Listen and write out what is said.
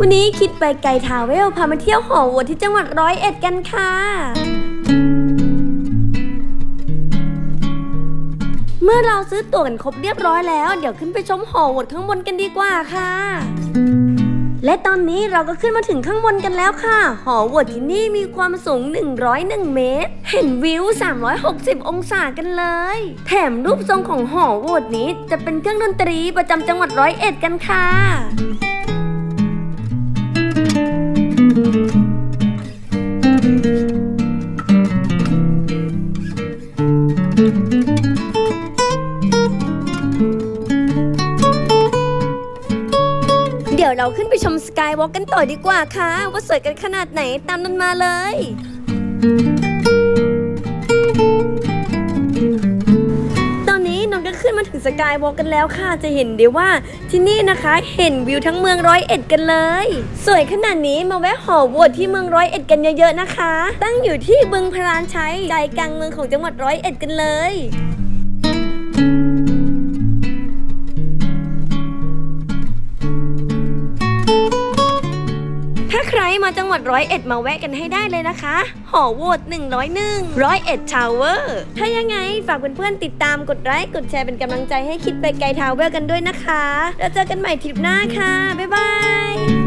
วันนี้คิดไปไกลทาวเวลพามาเที่ยวหอวัวที่จังหวัดร้อยเอ็ดกันค่ะ เมื่อเราซื้อตั๋วกันครบเรียบร้อยแล้ว เดี๋ยวขึ้นไปชมหอวัวข้างบนกันดีกว่าค่ะ และตอนนี้เราก็ขึ้นมาถึงข้างบนกันแล้วค่ะ หอวัวที่นี่มีความสูง 101 เมตร เห็นวิว 360 องศากันเลย แถมรูปทรงของหอวัวนี้จะเป็นเครื่องดนตรีประจำจังหวัดร้อยเอ็ดกันค่ะ เดี๋ยวเราขึ้นไปชมสกายวอล์กกันต่อดีกว่าค่ะ ว่าสวยกันขนาดไหนตามนั้นมาเลย ถึงสกายวอล์กกันแล้วค่ะ จะเห็นได้ว่าที่นี่นะคะเห็นวิวทั้งเมืองร้อยเอ็ดกันเลย สวยขนาดนี้มาแวะหอวัวที่เมืองร้อยเอ็ดกันเยอะๆนะคะ ตั้งอยู่ที่บึงพรานชัยใจกลางเมืองของจังหวัดร้อยเอ็ดกันเลย ถ้าใครมาจังหวัดร้อยเอ็ดมาแวะกันให้ได้เลยนะคะ หอโหวต101ร้อยเอ็ดทาวเวอร์ถ้ายังไงฝากเพื่อนๆติดตามกดไลค์กดแชร์เป็นกำลังใจให้คิดไปไกลทาวเวอร์กันด้วยนะคะ แล้วเจอกันใหม่ทริปหน้าค่ะ บ๊ายบาย